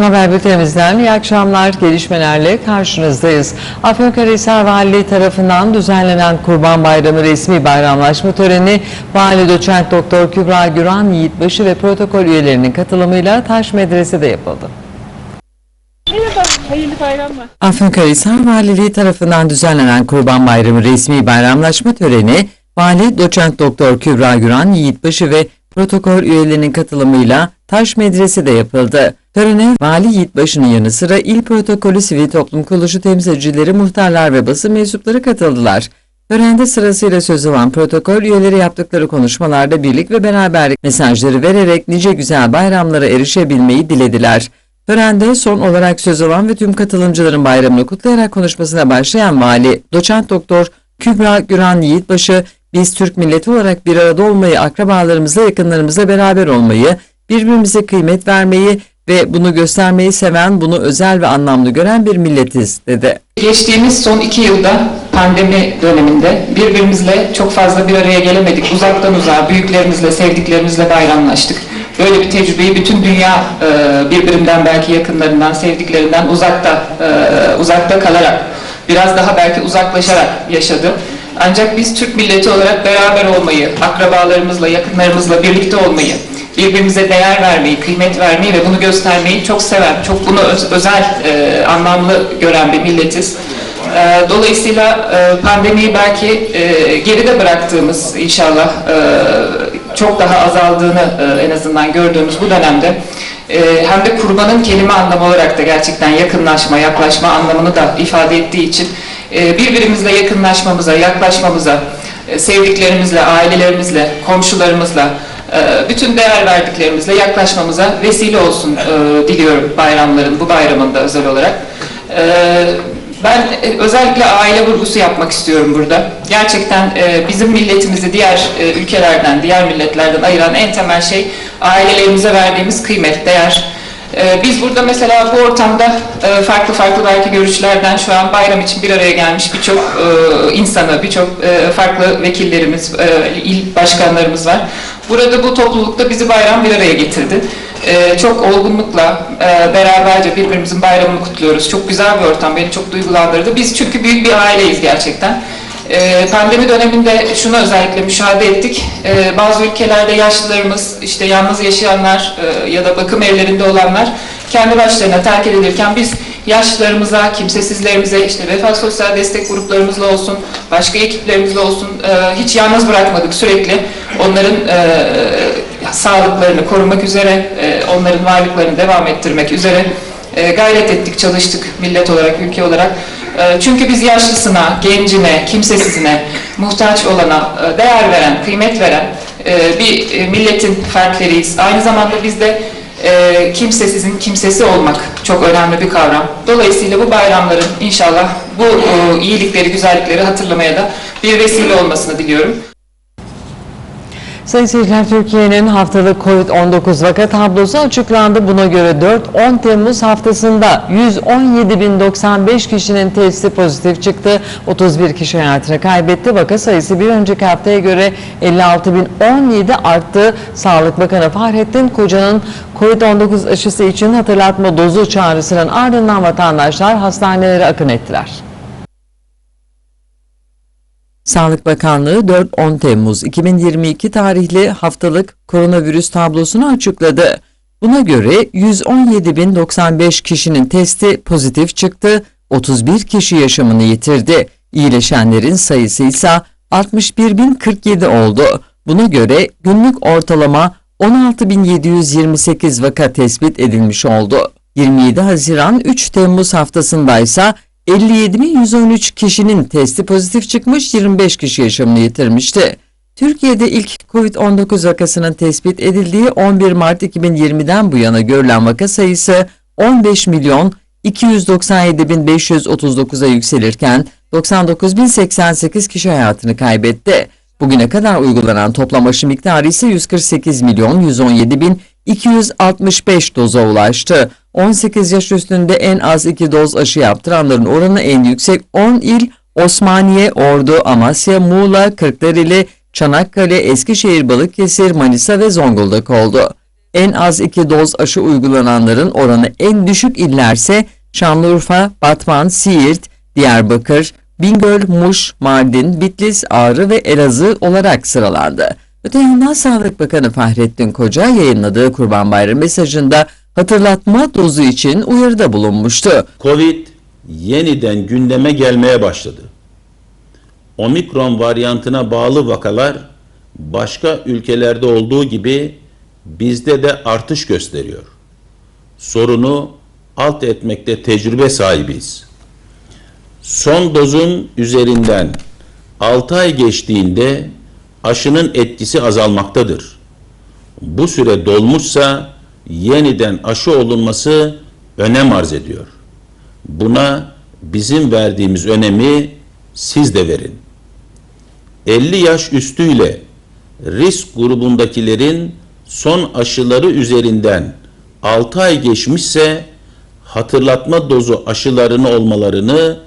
Ana haber bültenimizden iyi akşamlar gelişmelerle karşınızdayız. Afyonkarahisar Valiliği tarafından düzenlenen Kurban Bayramı resmi bayramlaşma töreni Vali Doçent Doktor Kübra Güran Yiğitbaşı ve protokol üyelerinin katılımıyla Taş Medrese'de yapıldı. Merhaba, hayırlı bayramlar. Afyonkarahisar Valiliği tarafından düzenlenen Kurban Bayramı resmi bayramlaşma töreni Vali Doçent Doktor Kübra Güran Yiğitbaşı ve protokol üyelerinin katılımıyla Taş Medrese'de yapıldı. Törene Vali Yiğitbaşı'nın yanı sıra il protokolü sivil toplum kuruluşu temsilcileri, muhtarlar ve basın mensupları katıldılar. Törende sırasıyla söz alan protokol üyeleri yaptıkları konuşmalarda birlik ve beraberlik mesajları vererek nice güzel bayramlara erişebilmeyi dilediler. Törende son olarak söz alan ve tüm katılımcıların bayramını kutlayarak konuşmasına başlayan vali, doçent doktor Kübra Güran Yiğitbaşı, biz Türk milleti olarak bir arada olmayı, akrabalarımızla, yakınlarımızla beraber olmayı, birbirimize kıymet vermeyi ve bunu göstermeyi seven, bunu özel ve anlamlı gören bir milletiz, dedi. Geçtiğimiz son iki yılda pandemi döneminde birbirimizle çok fazla bir araya gelemedik. Uzaktan uzağa büyüklerimizle, sevdiklerimizle bayramlaştık. Böyle bir tecrübeyi bütün dünya e, birbirinden belki yakınlarından, sevdiklerinden uzakta e, uzakta kalarak, biraz daha belki uzaklaşarak yaşadı. Ancak biz Türk milleti olarak beraber olmayı, akrabalarımızla, yakınlarımızla birlikte olmayı, birbirimize değer vermeyi, kıymet vermeyi ve bunu göstermeyi çok seven, çok bunu öz- özel, e, anlamlı gören bir milletiz. E, dolayısıyla e, pandemiyi belki e, geride bıraktığımız inşallah e, çok daha azaldığını e, en azından gördüğümüz bu dönemde e, hem de kurbanın kelime anlamı olarak da gerçekten yakınlaşma, yaklaşma anlamını da ifade ettiği için e, birbirimizle yakınlaşmamıza, yaklaşmamıza, e, sevdiklerimizle, ailelerimizle, komşularımızla, e, bütün değer verdiklerimizle yaklaşmamıza vesile olsun e, diliyorum bayramların, bu bayramında özel olarak. Ben özellikle aile vurgusu yapmak istiyorum burada. Gerçekten bizim milletimizi diğer ülkelerden, diğer milletlerden ayıran en temel şey ailelerimize verdiğimiz kıymet, değer. E, Biz burada mesela bu ortamda e, farklı farklı belki görüşlerden şu an bayram için bir araya gelmiş birçok e, insanı, birçok e, farklı vekillerimiz, il başkanlarımız var. Burada bu toplulukta bizi bayram bir araya getirdi. Ee, çok olgunlukla beraberce birbirimizin bayramını kutluyoruz. Çok güzel bir ortam, beni çok duygulandırdı. Biz çünkü büyük bir aileyiz gerçekten. Ee, pandemi döneminde şunu özellikle müşahede ettik. Ee, bazı ülkelerde yaşlılarımız, işte yalnız yaşayanlar e, ya da bakım evlerinde olanlar kendi başlarına terk edilirken biz yaşlılarımıza, kimsesizlerimize, işte vefat sosyal destek gruplarımızla olsun, başka ekiplerimizle olsun e, hiç yalnız bırakmadık sürekli. Onların e, sağlıklarını korumak üzere, e, onların varlıklarını devam ettirmek üzere e, gayret ettik, çalıştık millet olarak, ülke olarak. E, çünkü biz yaşlısına, gencine, kimsesizine, muhtaç olana e, değer veren, kıymet veren e, bir e, milletin fertleriyiz. Aynı zamanda biz de kimsesizin kimsesi olmak çok önemli bir kavram. Dolayısıyla bu bayramların inşallah bu iyilikleri, güzellikleri hatırlamaya da bir vesile olmasını diliyorum. Sayın seyirciler Türkiye'nin haftalık COVID-19 vaka tablosu açıklandı. Buna göre 4-10 Temmuz haftasında 117.095 kişinin testi pozitif çıktı. 31 kişi hayatını kaybetti. Vaka sayısı bir önceki haftaya göre 56.017 arttı. Sağlık Bakanı Fahrettin Koca'nın COVID-19 aşısı için hatırlatma dozu çağrısının ardından vatandaşlar hastanelere akın ettiler. Sağlık Bakanlığı 4-10 Temmuz 2022 tarihli haftalık koronavirüs tablosunu açıkladı. Buna göre 117.095 kişinin testi pozitif çıktı, 31 kişi yaşamını yitirdi. İyileşenlerin sayısı ise 61.047 oldu. Buna göre günlük ortalama 16.728 vaka tespit edilmiş oldu. 27 Haziran 3 Temmuz haftasındaysa 57.113 kişinin testi pozitif çıkmış, 25 kişi yaşamını yitirmişti. Türkiye'de ilk COVID-19 vakasının tespit edildiği 11 Mart 2020'den bu yana görülen vaka sayısı 15 milyon 297.539'a yükselirken 99.088 kişi hayatını kaybetti. Bugüne kadar uygulanan toplam aşı miktarı ise 148 milyon 117 bin 265 doza ulaştı. 18 yaş üstünde en az 2 doz aşı yaptıranların oranı en yüksek 10 il Osmaniye, Ordu, Amasya, Muğla, Kırklareli, Çanakkale, Eskişehir, Balıkesir, Manisa ve Zonguldak oldu. En az iki doz aşı uygulananların oranı en düşük illerse Şanlıurfa, Batman, Siirt, Diyarbakır, Bingöl, Muş, Mardin, Bitlis, Ağrı ve Elazığ olarak sıralandı. Öte yandan Sağlık Bakanı Fahrettin Koca yayınladığı Kurban Bayramı mesajında hatırlatma dozu için uyarıda bulunmuştu. Covid yeniden gündeme gelmeye başladı. Omikron varyantına bağlı vakalar başka ülkelerde olduğu gibi bizde de artış gösteriyor. Sorunu alt etmekte tecrübe sahibiyiz. Son dozun üzerinden 6 ay geçtiğinde aşının etkisi azalmaktadır. Bu süre dolmuşsa yeniden aşı olunması önem arz ediyor. Buna bizim verdiğimiz önemi siz de verin. 50 yaş üstüyle risk grubundakilerin son aşıları üzerinden 6 ay geçmişse hatırlatma dozu aşılarını olmalarını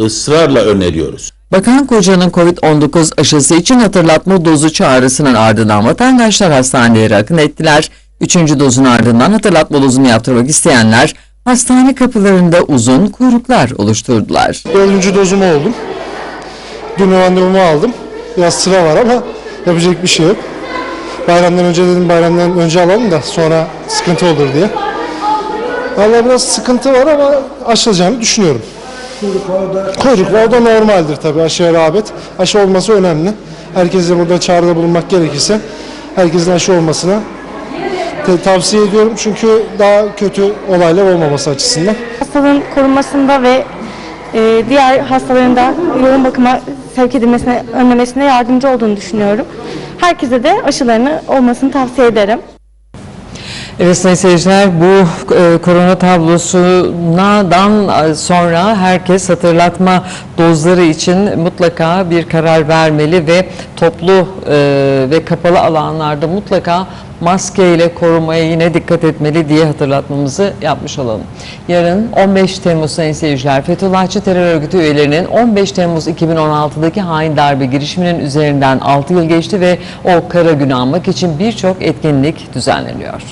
ısrarla öneriyoruz. Bakan Koca'nın COVID-19 aşısı için hatırlatma dozu çağrısının ardından vatandaşlar hastanelere akın ettiler. Üçüncü dozun ardından hatırlatma dozunu yaptırmak isteyenler hastane kapılarında uzun kuyruklar oluşturdular. Dördüncü dozumu oldum. Dün randevumu aldım. Biraz sıra var ama yapacak bir şey yok. Bayramdan önce dedim bayramdan önce alalım da sonra sıkıntı olur diye. Vallahi biraz sıkıntı var ama aşılacağını düşünüyorum. Kuyruk o da normaldir tabii aşıya rağbet. Aşı olması önemli. Herkese burada çağrıda bulunmak gerekirse herkesin aşı olmasına tavsiye ediyorum. Çünkü daha kötü olaylar olmaması açısından. Hastalığın korunmasında ve e, diğer hastaların da yoğun bakıma sevk edilmesine, önlemesine yardımcı olduğunu düşünüyorum. Herkese de aşılarını olmasını tavsiye ederim. Evet sayın seyirciler bu e, korona tablosundan e, sonra herkes hatırlatma dozları için mutlaka bir karar vermeli ve toplu e, ve kapalı alanlarda mutlaka maskeyle korumaya yine dikkat etmeli diye hatırlatmamızı yapmış olalım. Yarın 15 Temmuz sayın seyirciler Fethullahçı terör örgütü üyelerinin 15 Temmuz 2016'daki hain darbe girişiminin üzerinden 6 yıl geçti ve o kara günü anmak için birçok etkinlik düzenleniyor.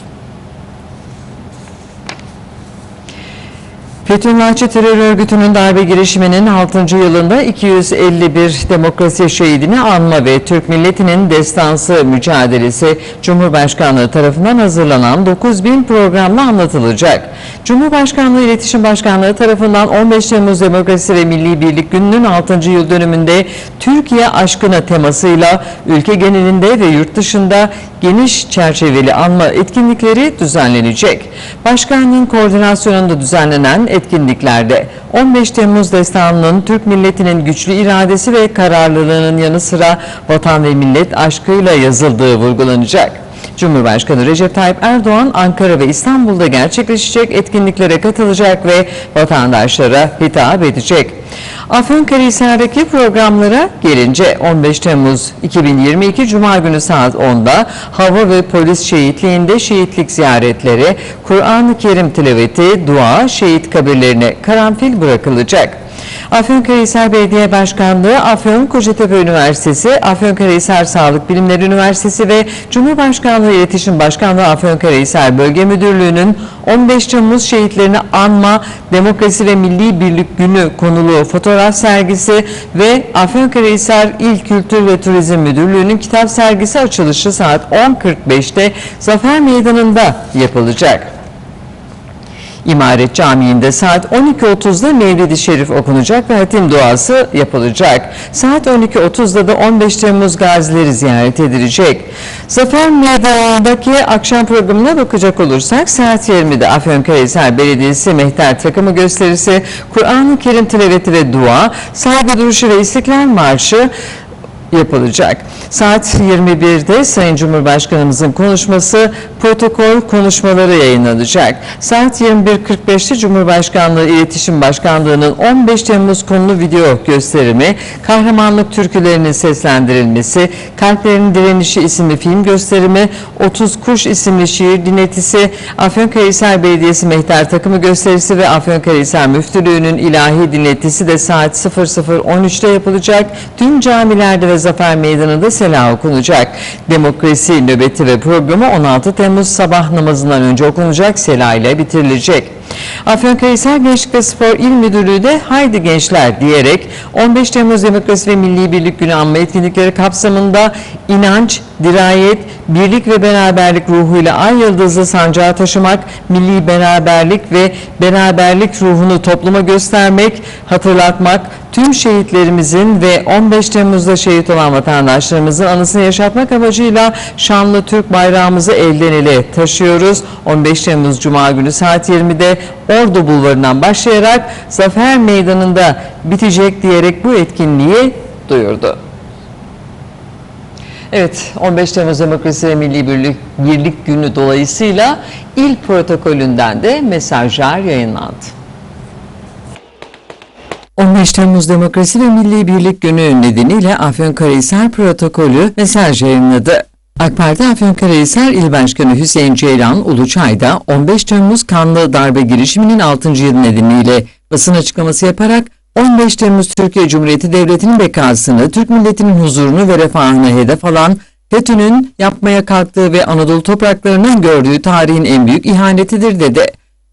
Fethullahçı terör örgütünün darbe girişiminin 6. yılında 251 demokrasi şehidini anma ve Türk milletinin destansı mücadelesi Cumhurbaşkanlığı tarafından hazırlanan 9000 programla anlatılacak. Cumhurbaşkanlığı İletişim Başkanlığı tarafından 15 Temmuz Demokrasi ve Milli Birlik Günü'nün 6. yıl dönümünde Türkiye aşkına temasıyla ülke genelinde ve yurt dışında geniş çerçeveli anma etkinlikleri düzenlenecek. Başkanlığın koordinasyonunda düzenlenen etkinliklerde 15 Temmuz destanının Türk milletinin güçlü iradesi ve kararlılığının yanı sıra vatan ve millet aşkıyla yazıldığı vurgulanacak. Cumhurbaşkanı Recep Tayyip Erdoğan Ankara ve İstanbul'da gerçekleşecek etkinliklere katılacak ve vatandaşlara hitap edecek. Afyonkarahisar'daki programlara gelince 15 Temmuz 2022 Cuma günü saat 10'da hava ve polis şehitliğinde şehitlik ziyaretleri, Kur'an-ı Kerim tilaveti, dua, şehit kabirlerine karanfil bırakılacak. Afyonkarahisar Belediye Başkanlığı, Afyon Kocatepe Üniversitesi, Afyonkarahisar Sağlık Bilimleri Üniversitesi ve Cumhurbaşkanlığı İletişim Başkanlığı Afyonkarahisar Bölge Müdürlüğü'nün 15 Temmuz şehitlerini anma, demokrasi ve milli birlik günü konulu fotoğraf sergisi ve Afyonkarahisar İl Kültür ve Turizm Müdürlüğü'nün kitap sergisi açılışı saat 10.45'te Zafer Meydanı'nda yapılacak. İmaret Camii'nde saat 12.30'da Mevlid-i Şerif okunacak ve hatim duası yapılacak. Saat 12.30'da da 15 Temmuz gazileri ziyaret edilecek. Zafer Meydanı'ndaki akşam programına bakacak olursak saat 20'de Afyonkarahisar Belediyesi Mehter takımı gösterisi, Kur'an-ı Kerim tilaveti ve dua, saygı duruşu ve İstiklal Marşı yapılacak. Saat 21'de Sayın Cumhurbaşkanımızın konuşması, protokol konuşmaları yayınlanacak. Saat 21.45'te Cumhurbaşkanlığı İletişim Başkanlığı'nın 15 Temmuz konulu video gösterimi, kahramanlık türkülerinin seslendirilmesi, Kalplerin Direnişi isimli film gösterimi, 30 Kuş isimli şiir dinletisi, Afyonkarahisar Belediyesi Mehter takımı gösterisi ve Afyonkarahisar Müftülüğü'nün ilahi dinletisi de saat 00.13'te yapılacak. Tüm camilerde ve Zafer Meydanı'nda selah okunacak. Demokrasi nöbeti ve programı 16 Temmuz sabah namazından önce okunacak selah ile bitirilecek. Afyonkarahisar Gençlik ve Spor İl Müdürlüğü de haydi gençler diyerek 15 Temmuz Demokrasi ve Milli Birlik Günü anma etkinlikleri kapsamında inanç, dirayet, birlik ve beraberlik ruhuyla ay yıldızlı sancağı taşımak, milli beraberlik ve beraberlik ruhunu topluma göstermek, hatırlatmak, tüm şehitlerimizin ve 15 Temmuz'da şehit olan vatandaşlarımızın anısını yaşatmak amacıyla şanlı Türk bayrağımızı elden ele taşıyoruz. 15 Temmuz Cuma günü saat 20'de Ordu Bulvarı'ndan başlayarak Zafer Meydanı'nda bitecek diyerek bu etkinliği duyurdu. Evet, 15 Temmuz Demokrasi ve Milli Birlik, Birlik Günü dolayısıyla il protokolünden de mesajlar yayınlandı. 15 Temmuz Demokrasi ve Milli Birlik Günü nedeniyle Afyonkarahisar protokolü mesaj yayınladı. AK Parti Afyonkarahisar İl Başkanı Hüseyin Ceylan Uluçay'da 15 Temmuz kanlı darbe girişiminin 6. yılı nedeniyle basın açıklaması yaparak 15 Temmuz Türkiye Cumhuriyeti Devleti'nin bekasını, Türk milletinin huzurunu ve refahını hedef alan FETÖ'nün yapmaya kalktığı ve Anadolu topraklarının gördüğü tarihin en büyük ihanetidir dedi.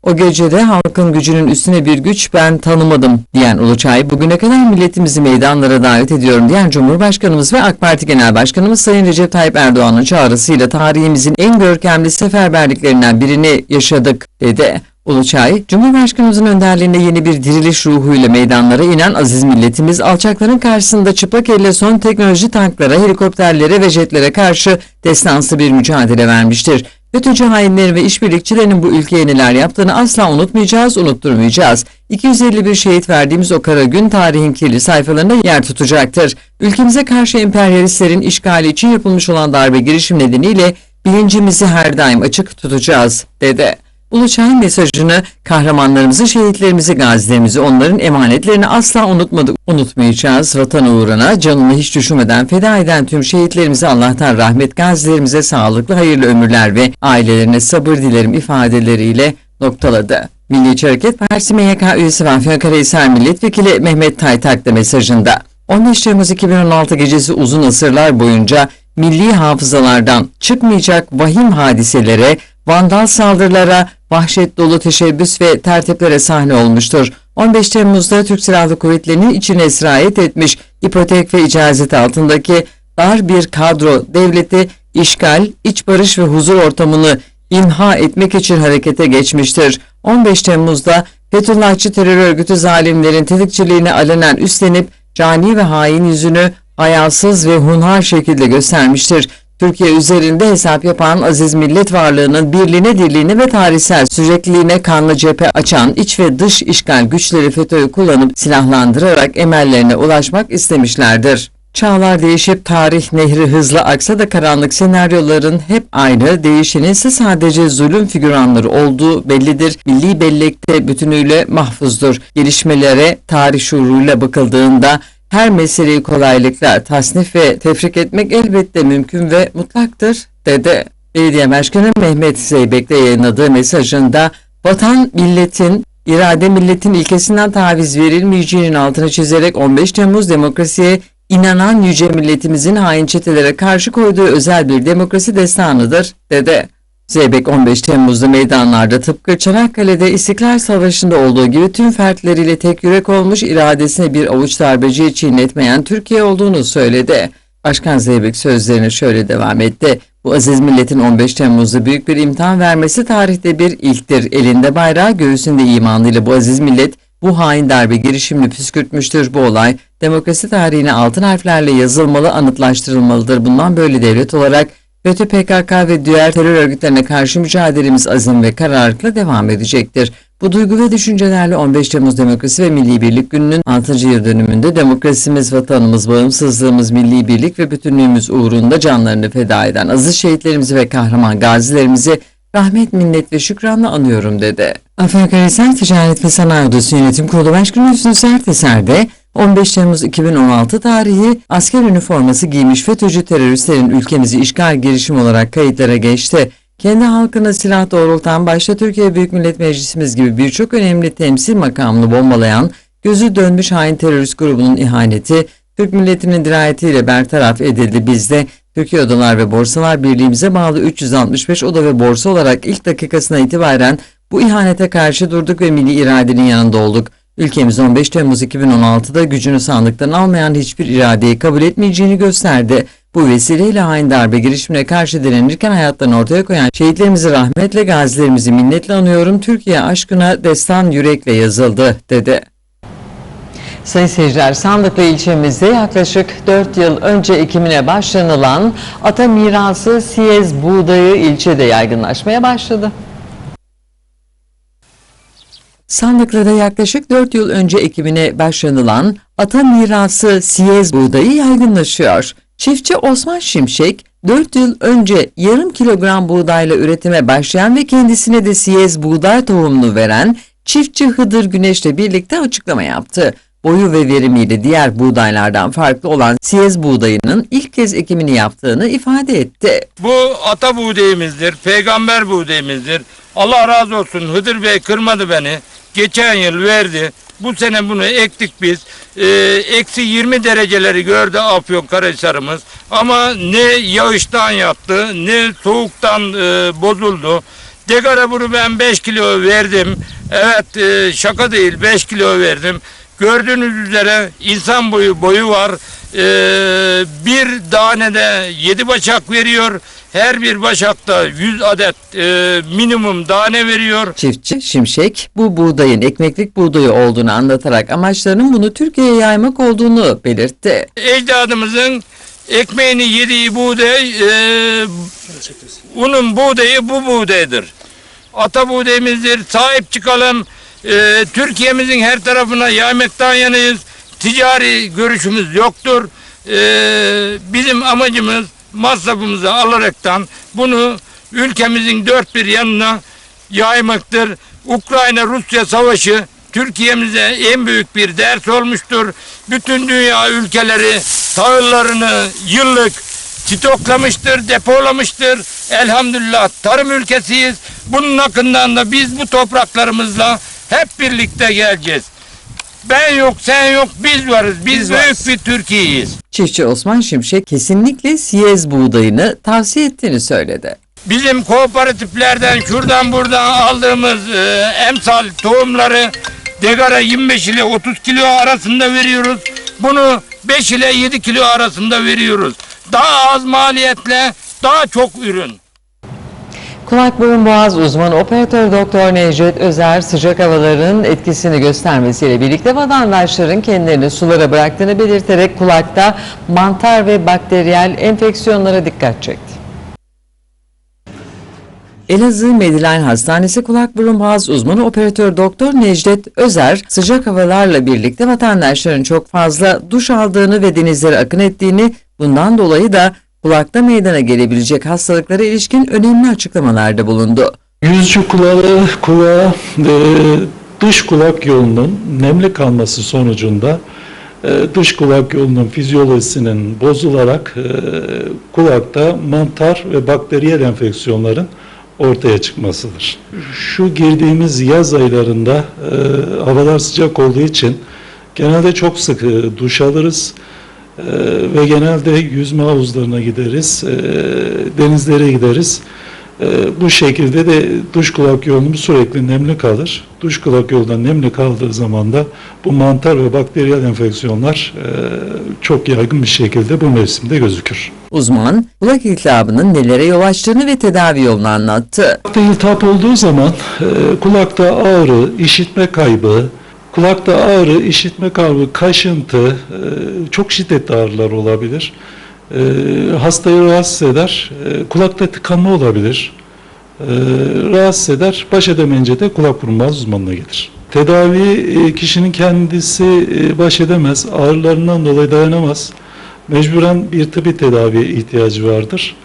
O gecede halkın gücünün üstüne bir güç ben tanımadım diyen Uluçay, bugüne kadar milletimizi meydanlara davet ediyorum diyen Cumhurbaşkanımız ve AK Parti Genel Başkanımız Sayın Recep Tayyip Erdoğan'ın çağrısıyla tarihimizin en görkemli seferberliklerinden birini yaşadık dedi. Uluçay, Cumhurbaşkanımızın önderliğinde yeni bir diriliş ruhuyla meydanlara inen aziz milletimiz alçakların karşısında çıplak elle son teknoloji tanklara, helikopterlere ve jetlere karşı destansı bir mücadele vermiştir. FETÖ'cü hainlerin ve işbirlikçilerinin bu ülkeye neler yaptığını asla unutmayacağız, unutturmayacağız. 251 şehit verdiğimiz o kara gün tarihin kirli sayfalarında yer tutacaktır. Ülkemize karşı emperyalistlerin işgali için yapılmış olan darbe girişim nedeniyle bilincimizi her daim açık tutacağız, dedi. Uluçay'ın mesajını kahramanlarımızı, şehitlerimizi, gazilerimizi, onların emanetlerini asla unutmadık, unutmayacağız. Vatan uğruna canını hiç düşünmeden feda eden tüm şehitlerimize Allah'tan rahmet, gazilerimize sağlıklı, hayırlı ömürler ve ailelerine sabır dilerim ifadeleriyle noktaladı. Milliyetçi Hareket Partisi MYK üyesi ve Afyonkarahisar Milletvekili Mehmet Taytak da mesajında 15 Temmuz 2016 gecesi uzun asırlar boyunca milli hafızalardan çıkmayacak vahim hadiselere, vandal saldırılara, vahşet dolu teşebbüs ve tertiplere sahne olmuştur. 15 Temmuz'da Türk Silahlı Kuvvetleri'nin içine sirayet etmiş ipotek ve icazet altındaki dar bir kadro devleti işgal, iç barış ve huzur ortamını imha etmek için harekete geçmiştir. 15 Temmuz'da Fethullahçı terör örgütü zalimlerin tetikçiliğini alenen üstlenip cani ve hain yüzünü hayasız ve hunhar şekilde göstermiştir. Türkiye üzerinde hesap yapan aziz millet varlığının birliğine, dirliğine ve tarihsel sürekliliğine kanlı cephe açan iç ve dış işgal güçleri FETÖ'yü kullanıp silahlandırarak emellerine ulaşmak istemişlerdir. Çağlar değişip tarih nehri hızla aksa da karanlık senaryoların hep aynı, değişenin ise sadece zulüm figüranları olduğu bellidir. Milli bellekte bütünüyle mahfuzdur. Gelişmelere tarih şuuruyla bakıldığında her meseleyi kolaylıkla tasnif ve tefrik etmek elbette mümkün ve mutlaktır, dedi. Belediye Başkanı Mehmet Zeybek'te yayınladığı mesajında vatan milletin irade milletin ilkesinden taviz verilmeyeceğinin altını çizerek 15 Temmuz demokrasiye inanan yüce milletimizin hain çetelere karşı koyduğu özel bir demokrasi destanıdır, dedi. Zeybek 15 Temmuz'da meydanlarda tıpkı Çanakkale'de İstiklal Savaşı'nda olduğu gibi tüm fertleriyle tek yürek olmuş iradesine bir avuç darbeciye çiğnetmeyen Türkiye olduğunu söyledi. Başkan Zeybek sözlerine şöyle devam etti. Bu aziz milletin 15 Temmuz'da büyük bir imtihan vermesi tarihte bir ilktir. Elinde bayrağı göğsünde imanıyla bu aziz millet bu hain darbe girişimini püskürtmüştür. Bu olay demokrasi tarihine altın harflerle yazılmalı, anıtlaştırılmalıdır. Bundan böyle devlet olarak FETÖ, PKK ve diğer terör örgütlerine karşı mücadelemiz azim ve kararlılıkla devam edecektir. Bu duygu ve düşüncelerle 15 Temmuz Demokrasi ve Milli Birlik Günü'nün 6. yıl dönümünde demokrasimiz, vatanımız, bağımsızlığımız, milli birlik ve bütünlüğümüz uğrunda canlarını feda eden aziz şehitlerimizi ve kahraman gazilerimizi rahmet, minnet ve şükranla anıyorum dedi. Afyonkarahisar Ticaret ve Sanayi Odası Yönetim Kurulu Başkanı Hüsnü Serteser de 15 Temmuz 2016 tarihi asker üniforması giymiş FETÖ'cü teröristlerin ülkemizi işgal girişimi olarak kayıtlara geçti. Kendi halkına silah doğrultan başta Türkiye Büyük Millet Meclisimiz gibi birçok önemli temsil makamını bombalayan, gözü dönmüş hain terörist grubunun ihaneti, Türk milletinin dirayetiyle bertaraf edildi. Biz de Türkiye Odalar ve Borsalar Birliğimize bağlı 365 oda ve borsa olarak ilk dakikasına itibaren bu ihanete karşı durduk ve milli iradenin yanında olduk. Ülkemiz 15 Temmuz 2016'da gücünü sandıktan almayan hiçbir iradeyi kabul etmeyeceğini gösterdi. Bu vesileyle hain darbe girişimine karşı direnirken hayatlarını ortaya koyan şehitlerimizi rahmetle, gazilerimizi minnetle anıyorum. Türkiye aşkına destan yürekle yazıldı, dedi. Sayın seyirciler, Sandıklı ilçemizde yaklaşık 4 yıl önce ekimine başlanılan ata mirası siyez buğdayı ilçede yaygınlaşmaya başladı. Sandıklı'da yaklaşık 4 yıl önce ekimine başlanılan ata mirası siyez buğdayı yaygınlaşıyor. Çiftçi Osman Şimşek 4 yıl önce yarım kilogram buğdayla üretime başlayan ve kendisine de siyez buğday tohumunu veren çiftçi Hıdır Güneş'le birlikte açıklama yaptı. Boyu ve verimiyle diğer buğdaylardan farklı olan siyez buğdayının ilk kez ekimini yaptığını ifade etti. Bu ata buğdayımızdır, peygamber buğdayımızdır. Allah razı olsun Hıdır Bey kırmadı beni. Geçen yıl verdi. Bu sene bunu ektik biz. Ee, eksi 20 dereceleri gördü Afyonkarahisar'ımız. Ama ne yağıştan yattı ne soğuktan e, bozuldu. Degara bunu ben 5 kilo verdim. Evet e, şaka değil 5 kilo verdim. Gördüğünüz üzere insan boyu boyu var. Ee, bir tanede 7 başak veriyor. Her bir başakta 100 adet e, minimum tane veriyor. Çiftçi Şimşek bu buğdayın ekmeklik buğdayı olduğunu anlatarak amaçlarının bunu Türkiye'ye yaymak olduğunu belirtti. Ecdadımızın ekmeğini yediği buğday, e, unun buğdayı bu buğdaydır. Ata buğdayımızdır. Sahip çıkalım. E, Türkiye'mizin her tarafına yaymaktan yanıyız. Ticari görüşümüz yoktur. E, bizim amacımız masrafımızı alaraktan bunu ülkemizin dört bir yanına yaymaktır. Ukrayna-Rusya savaşı Türkiye'mize en büyük bir ders olmuştur. Bütün dünya ülkeleri tahıllarını yıllık stoklamıştır, depolamıştır. Elhamdülillah tarım ülkesiyiz. Bunun hakkından da biz bu topraklarımızla hep birlikte geleceğiz. Ben yok, sen yok, biz varız. Biz, büyük bir Türkiye'yiz. Çiftçi Osman Şimşek kesinlikle siyez buğdayını tavsiye ettiğini söyledi. Bizim kooperatiflerden şuradan buradan aldığımız e, emsal tohumları degara 25 ile 30 kilo arasında veriyoruz. Bunu 5 ile 7 kilo arasında veriyoruz. Daha az maliyetle daha çok ürün. Kulak burun boğaz uzmanı operatör doktor Necdet Özer sıcak havaların etkisini göstermesiyle birlikte vatandaşların kendilerini sulara bıraktığını belirterek kulakta mantar ve bakteriyel enfeksiyonlara dikkat çekti. Elazığ Mediline Hastanesi kulak burun boğaz uzmanı operatör doktor Necdet Özer sıcak havalarla birlikte vatandaşların çok fazla duş aldığını ve denizlere akın ettiğini bundan dolayı da kulakta meydana gelebilecek hastalıklara ilişkin önemli açıklamalarda bulundu. Yüzcü kulağı, kulağı e, dış kulak yolunun nemli kalması sonucunda e, dış kulak yolunun fizyolojisinin bozularak e, kulakta mantar ve bakteriyel enfeksiyonların ortaya çıkmasıdır. Şu girdiğimiz yaz aylarında e, havalar sıcak olduğu için genelde çok sık duş alırız. Ee, ve genelde yüzme havuzlarına gideriz, e, denizlere gideriz. E, bu şekilde de duş kulak yolumuz sürekli nemli kalır. Duş kulak yolundan nemli kaldığı zaman da bu mantar ve bakteriyel enfeksiyonlar e, çok yaygın bir şekilde bu mevsimde gözükür. Uzman kulak iltihabının nelere yol açtığını ve tedavi yolunu anlattı. Kulakta iltihap olduğu zaman e, kulakta ağrı, işitme kaybı, kulakta ağrı, işitme kaybı, kaşıntı, e, çok şiddetli ağrılar olabilir. E, hastayı rahatsız eder, e, kulakta tıkanma olabilir. Rahatsız eder, baş edemeyince de kulak burun boğaz uzmanına gelir. Tedavi kişinin kendisi baş edemez, ağrılarından dolayı dayanamaz. Mecburen bir tıbbi tedaviye ihtiyacı vardır.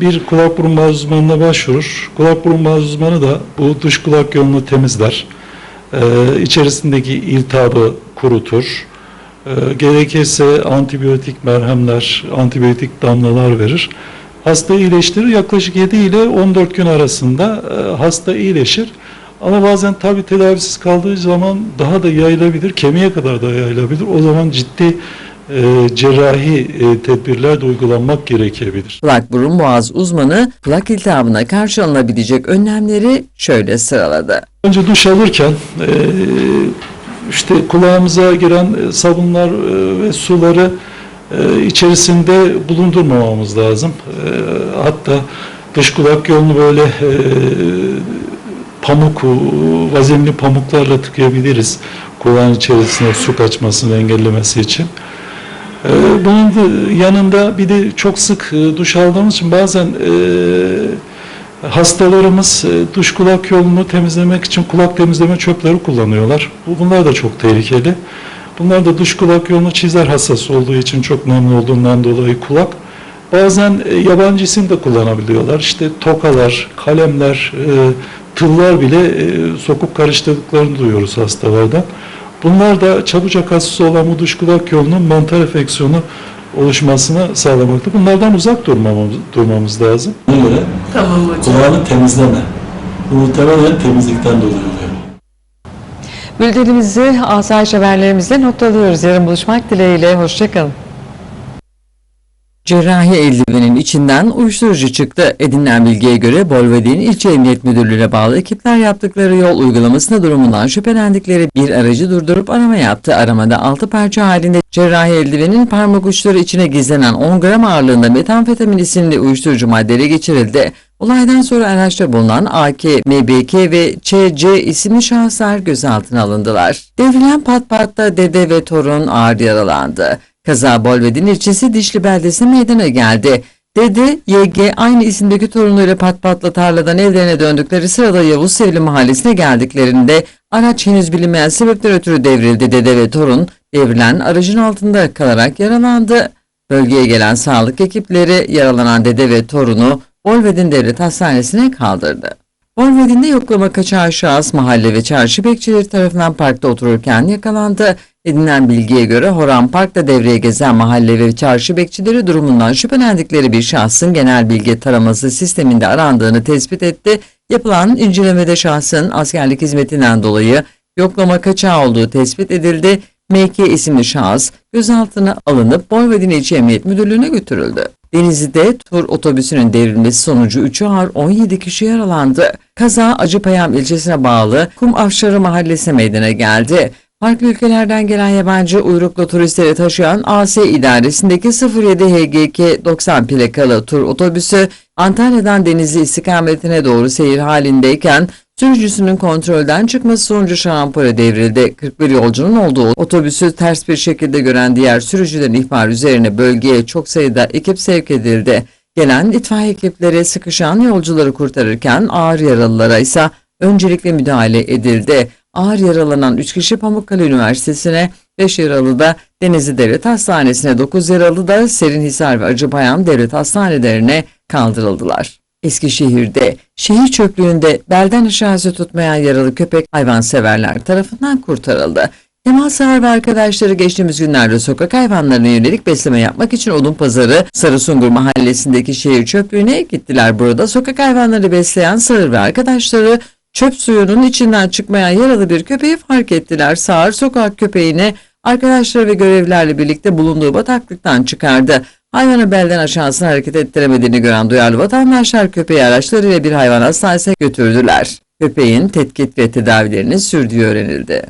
Bir kulak burun boğaz uzmanına başvurur. Kulak burun boğaz uzmanı da bu dış kulak yolunu temizler. Ee, içerisindeki iltihabı kurutur. Ee, gerekirse antibiyotik merhemler, antibiyotik damlalar verir. Hasta iyileştirir. Yaklaşık 7 ile 14 gün arasında e, hasta iyileşir. Ama bazen tabi tedavisiz kaldığı zaman daha da yayılabilir, kemiğe kadar da yayılabilir. O zaman ciddi e, cerrahi e, tedbirler de uygulanmak gerekebilir. Kulak burun boğaz uzmanı kulak iltihabına karşı alınabilecek önlemleri şöyle sıraladı. Önce duş alırken e, işte kulağımıza giren e, sabunlar e, ve suları e, içerisinde bulundurmamamız lazım. Hatta dış kulak yolunu böyle pamuk, vazelini pamuklarla tıkayabiliriz kulağın içerisine su kaçmasını engellemesi için. E, bunun da yanında bir de çok sık e, duş aldığımız için bazen e, hastalarımız e, duş kulak yolunu temizlemek için kulak temizleme çöpleri kullanıyorlar. Bu- Bunlar da çok tehlikeli. Bunlar da duş kulak yolunu çizer hassası olduğu için çok memnun olduğundan dolayı kulak. Bazen yabancı isim de kullanabiliyorlar. İşte tokalar, kalemler, tıllar bile sokup karıştırdıklarını duyuyoruz hastalardan. Bunlar da çabucak hastası olan bu duş kulak yolunun mantar enfeksiyonu oluşmasını sağlamakta. Bunlardan uzak durmamamız, durmamız lazım. göre kulağını temizleme. Bu muhtemelen temizlikten dolayı oluyor. Bültenimizi asayiş haberlerimizle noktalıyoruz. Yarın buluşmak dileğiyle. Hoşçakalın. Cerrahi eldivenin içinden uyuşturucu çıktı. Edinilen bilgiye göre Bolvedin İlçe Emniyet Müdürlüğü'ne bağlı ekipler yaptıkları yol uygulamasında durumundan şüphelendikleri bir aracı durdurup arama yaptı. Aramada 6 parça halinde cerrahi eldivenin parmak uçları içine gizlenen 10 gram ağırlığında metamfetamin isimli uyuşturucu maddeleri geçirildi. Olaydan sonra araçta bulunan AK, MBK ve ÇC isimli şahıslar gözaltına alındılar. Devrilen pat patta dede ve torun ağır yaralandı. Kaza Bolvedin ilçesi Dişli beldesine meydana geldi. Dede, YG aynı isimdeki torunuyla pat patla tarladan evlerine döndükleri sırada Yavuz Sevli mahallesine geldiklerinde araç henüz bilinmeyen sebepler ötürü devrildi. Dede ve torun devrilen aracın altında kalarak yaralandı. Bölgeye gelen sağlık ekipleri yaralanan dede ve torunu Bolvedin Devlet Hastanesi'ne kaldırdı. Bolvedin'de yoklama kaçağı şahıs mahalle ve çarşı bekçileri tarafından parkta otururken yakalandı. Edinilen bilgiye göre Horan Park'ta devreye gezen mahalle ve çarşı bekçileri durumundan şüphelendikleri bir şahsın genel bilgi taraması sisteminde arandığını tespit etti. Yapılan incelemede şahsın askerlik hizmetinden dolayı yoklama kaçağı olduğu tespit edildi. MK isimli şahıs gözaltına alınıp Bolvedin İlçe Emniyet Müdürlüğü'ne götürüldü. Denizli'de tur otobüsünün devrilmesi sonucu 3'ü ağır 17 kişi yaralandı. Kaza Acıpayam ilçesine bağlı Kum Afşarı mahallesine meydana geldi. Farklı ülkelerden gelen yabancı uyruklu turistleri taşıyan AS idaresindeki 07 HGK 90 plakalı tur otobüsü Antalya'dan Denizli istikametine doğru seyir halindeyken sürücüsünün kontrolden çıkması sonucu şarampole devrildi. 41 yolcunun olduğu otobüsü ters bir şekilde gören diğer sürücülerin ihbar üzerine bölgeye çok sayıda ekip sevk edildi. Gelen itfaiye ekipleri sıkışan yolcuları kurtarırken ağır yaralılara ise öncelikle müdahale edildi. Ağır yaralanan 3 kişi Pamukkale Üniversitesi'ne, 5 yaralı da Denizli Devlet Hastanesi'ne, 9 yaralı da Serinhisar ve Acıpayam Devlet Hastanelerine kaldırıldılar. Eskişehir'de şehir çöplüğünde belden aşağısı tutmayan yaralı köpek hayvanseverler tarafından kurtarıldı. Kemal Sağır ve arkadaşları geçtiğimiz günlerde sokak hayvanlarına yönelik besleme yapmak için Odunpazarı Sarısungur mahallesindeki şehir çöplüğüne gittiler. Burada sokak hayvanları besleyen Sağır ve arkadaşları çöp suyunun içinden çıkmayan yaralı bir köpeği fark ettiler. Sağır sokak köpeğini arkadaşları ve görevlilerle birlikte bulunduğu bataklıktan çıkardı. Hayvanı belden aşağısına hareket ettiremediğini gören duyarlı vatandaşlar köpeği araçlarıyla bir hayvan hastanesine götürdüler. Köpeğin tetkik ve tedavilerini sürdüğü öğrenildi.